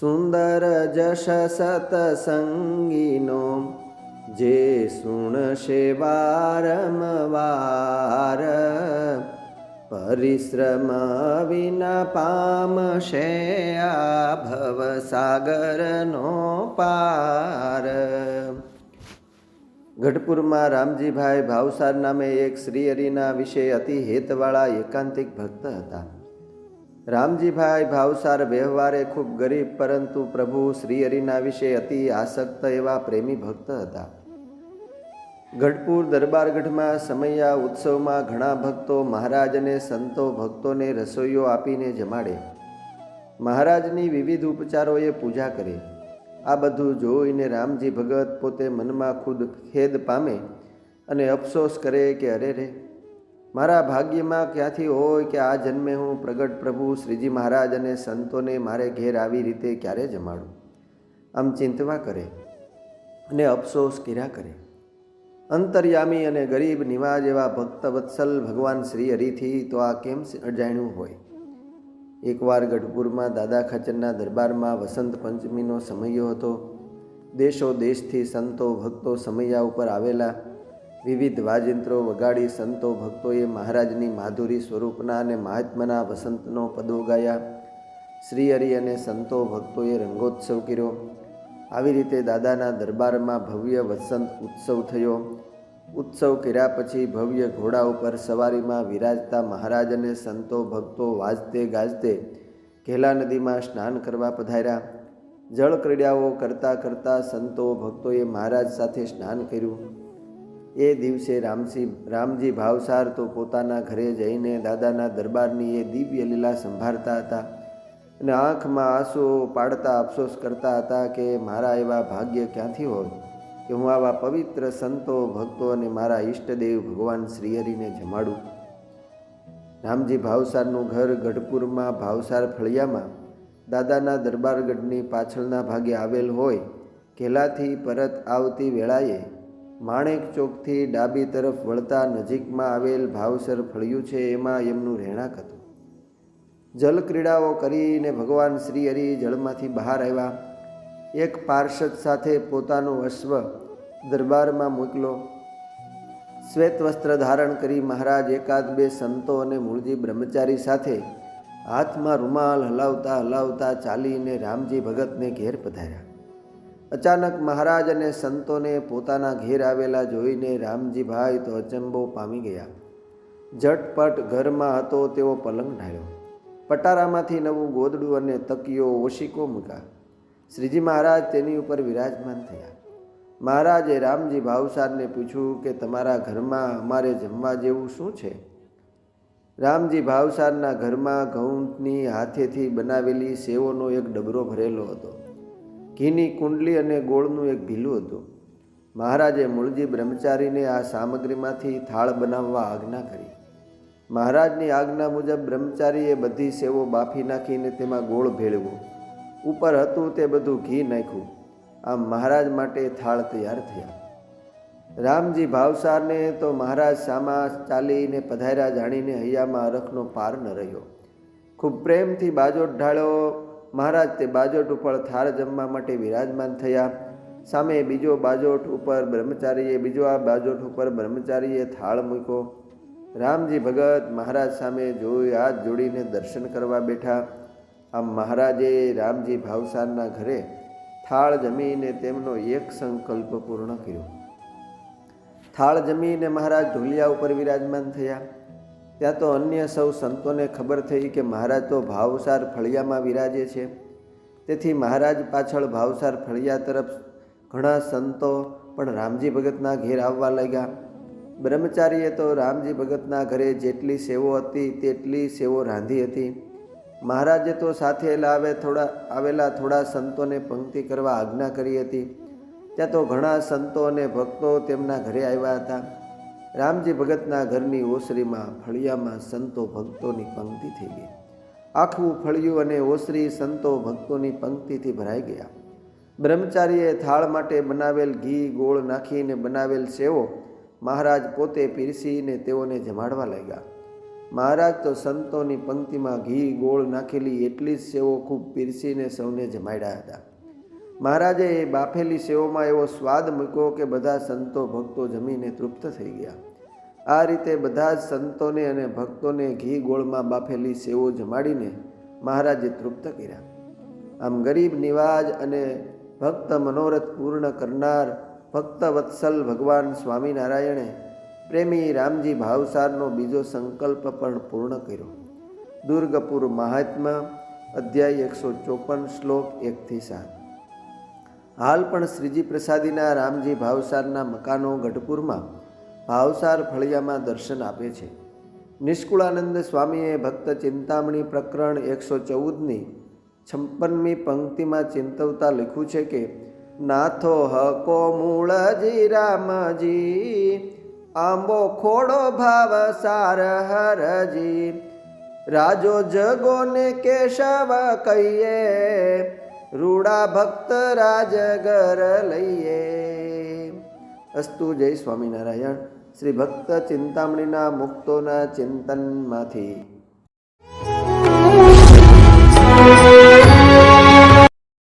સુંદર જશ સતસંગીનો જે સુણશે વારંવાર પરિશ્રમ વિના પામશે આ ભવસાગરનો પાર. ગઢપુરમાં રામજીભાઈ ભાવસાર નામે એક શ્રી હરિના વિશે અતિ હેતવાળા એકાંતિક ભક્ત હતા. રામજીભાઈ ભાવસાર વ્યવહારે ખૂબ ગરીબ, પરંતુ પ્રભુ શ્રી હરિના વિશે અતિ આસક્ત એવા પ્રેમી ભક્ત હતા. ગઢપુર દરબારગઢમાં સમૈયા ઉત્સવમાં ઘણા ભક્તો મહારાજ અને સંતો ભક્તોને રસોઈઓ આપીને જમાડે. મહારાજની વિવિધ ઉપચારોએ પૂજા કરી. આ બધું જોઈને રામજી ભગત પોતે મનમાં ખુદ ખેદ પામે અને અફસોસ કરે કે અરે રે મારા ભાગ્યમાં ક્યાંથી હોય કે આ જન્મે હું પ્રગટ પ્રભુ, શ્રીજી મહારાજ અને સંતોને મારે ઘેર આવી રીતે ક્યારે જમાડું? આમ ચિંતવા કરે અને અફસોસ કર્યા કરે. અંતર્યામી અને ગરીબ નિવાજ એવા ભક્ત વત્સલ ભગવાન શ્રી હરિથી તો આ કેમ અજાણ્યું હોય? એકવાર ગઢપુરમાં દાદા ખચરના દરબારમાં વસંત પંચમીનો સમયો હતો. દેશો દેશથી સંતો ભક્તો સમૈયા ઉપર આવેલા વિવિધ વાજિંત્રો વગાડી સંતો ભક્તોએ મહારાજની માધુરી સ્વરૂપના અને મહાત્માના વસંતનો પદો ગાયા. શ્રી હરિ અને સંતો ભક્તોએ રંગોત્સવ કર્યો. આવી રીતે દાદાના દરબારમાં ભવ્ય વસંત ઉત્સવ થયો. ઉત્સવ કર્યા પછી ભવ્ય ઘોડા ઉપર સવારીમાં વિરાજતા મહારાજ અને સંતો ભક્તો વાજતે ગાજતે ઘેલા નદીમાં સ્નાન કરવા પધાર્યા. જળ ક્રીડાઓ કરતાં કરતાં સંતો ભક્તોએ મહારાજ સાથે સ્નાન કર્યું. એ દિવસે રામસી, રામજી ભાવસાર તો પોતાના ઘરે જઈને દાદાના દરબારની એ દિવ્ય લીલા સંભાળતા હતા અને આંખમાં આંસુ પાડતા અફસોસ કરતા હતા કે મારા એવા ભાગ્ય ક્યાંથી હોય કે હું આવા પવિત્ર સંતો, ભક્તો અને મારા ઈષ્ટદેવ ભગવાન શ્રીહરિને જમાડું. રામજી ભાવસારનું ઘર ગઢપુરમાં ભાવસાર ફળિયામાં દાદાના દરબારગઢની પાછળના ભાગે આવેલ હોય કેલાથી પરત આવતી વેળાએ માણેક ચોકથી ડાબી તરફ વળતા નજીકમાં આવેલ ભાવસર ફળિયું છે, એમાં એમનું રહેણાંક હતું. જલક્રીડાઓ કરીને ભગવાન શ્રી હરિ જળમાંથી બહાર આવ્યા. એક પાર્ષદ સાથે પોતાનો અશ્વ દરબારમાં મોકલો શ્વેત વસ્ત્ર ધારણ કરી મહારાજ એકાદ બે સંતો અને મૂળજી બ્રહ્મચારી સાથે હાથમાં રૂમાલ હલાવતા હલાવતા ચાલીને રામજી ભગતને ઘેર પધાર્યા. અચાનક મહારાજ અને સંતોને પોતાના ઘેર આવેલા જોઈને રામજીભાઈ તો અચંબો પામી ગયા. ઝટપટ ઘરમાં હતો તેવો પલંગ ઢાળ્યો. પટારામાંથી નવું ગોદડું અને તકીઓ ઓશિકો મૂક્યા. શ્રીજી મહારાજ તેની ઉપર વિરાજમાન થયા. મહારાજે રામજી ભાવસારને પૂછ્યું કે તમારા ઘરમાં અમારે જમવા જેવું શું છે? રામજી ભાવસારના ઘરમાં ઘઉંની હાથેથી બનાવેલી સેવોનો એક ડબરો ભરેલો હતો. ઘીની કુંડલી અને ગોળનું એક ભીલું હતું. મહારાજે મૂળજી બ્રહ્મચારીને આ સામગ્રીમાંથી થાળ બનાવવા આજ્ઞા કરી. મહારાજની આજ્ઞા મુજબ બ્રહ્મચારીએ બધી સેવો બાફી નાખીને તેમાં ગોળ ભેળવો ઉપર હતું તે બધું ઘી નાખ્યું. આમ મહારાજ માટે થાળ તૈયાર થયા. રામજી ભાવસારને તો મહારાજ સામા ચાલીને પધાર્યા જાણીને હૈયામાં અરખનો પાર ન રહ્યો. ખૂબ પ્રેમથી બાજો ઢાળ્યો મહારાજ તે બાજોટ ઉપર થાળ જમવા માટે વિરાજમાન થયા. સામે બીજો બાજોટ ઉપર બ્રહ્મચારીએ, બીજો આ બાજોટ ઉપર બ્રહ્મચારીએ થાળ મૂક્યો. રામજી ભગત મહારાજ સામે જોઈ હાથ જોડીને દર્શન કરવા બેઠા. આમ મહારાજે રામજી ભાવસારના ઘરે થાળ જમીને તેમનો એક સંકલ્પ પૂર્ણ કર્યો. થાળ જમીને મહારાજ ઢોલિયા ઉપર વિરાજમાન થયા. ત્યાં તો અન્ય સૌ સંતોને ખબર થઈ કે મહારાજ તો ભાવસાર ફળિયામાં વિરાજે છે. તેથી મહારાજ પાછળ ભાવસાર ફળિયા તરફ ઘણા સંતો પણ રામજી ભગતના ઘેર આવવા લાગ્યા. બ્રહ્મચારીએ તો રામજી ભગતના ઘરે જેટલી સેવો હતી તેટલી સેવો રાંધી હતી. મહારાજે તો સાથે લાવે થોડા, આવેલા થોડા સંતોને પંક્તિ કરવા આજ્ઞા કરી હતી. ત્યાં તો ઘણા સંતો અને ભક્તો તેમના ઘરે આવ્યા હતા. રામજી ભગતના ઘરની ઓસરીમાં ફળિયામાં સંતો ભક્તોની પંક્તિ થઈ ગઈ. આખું ફળિયું અને ઓસરી સંતો ભક્તોની પંક્તિથી ભરાઈ ગયા. બ્રહ્મચારીએ થાળ માટે બનાવેલ ઘી ગોળ નાખીને બનાવેલ સેવો મહારાજ પોતે પીરસીને તેઓને જમાડવા લાગ્યા. મહારાજ તો સંતોની પંક્તિમાં ઘી ગોળ નાખેલી એટલી જ સેવો ખૂબ પીરસીને સૌને જમાડ્યા હતા. મહારાજે એ બાફેલી સેવોમાં એવો સ્વાદ મૂક્યો કે બધા સંતો ભક્તો જમીને તૃપ્ત થઈ ગયા. આ રીતે બધા જ સંતોને અને ભક્તોને ઘી ગોળમાં બાફેલી સેવો જમાડીને મહારાજે તૃપ્ત કર્યા. આમ ગરીબ નિવાજ અને ભક્ત મનોરથ પૂર્ણ કરનાર ભક્ત વત્સલ ભગવાન સ્વામિનારાયણે પ્રેમી રામજી ભાવસારનો બીજો સંકલ્પ પણ પૂર્ણ કર્યો. દુર્ગપુર મહાત્મા અધ્યાય એકસો ચોપન, શ્લોક એકથી સાત. હાલ પણ શ્રીજી પ્રસાદીના રામજી ભાવસારના મકાનો ગઢપુરમાં ભાવસાર ફળિયામાં દર્શન આપે છે. નિષ્કુળાનંદ સ્વામીએ ભક્ત ચિંતામણી પ્રકરણ એકસો ચૌદની છપ્પનમી પંક્તિમાં ચિંતવતા લખ્યું છે કે, નાથો હકો મૂળજી રામજી, આંબો ખોડો ભાવ સાર હરજી, રાજો જગોને કેશવ કહીએ રૂડા ભક્ત રાજગર લઈએ. અસ્તુ જય સ્વામિનારાયણ. શ્રી ભક્ત ચિંતામણીના મુક્તોના ચિંતનમાંથી.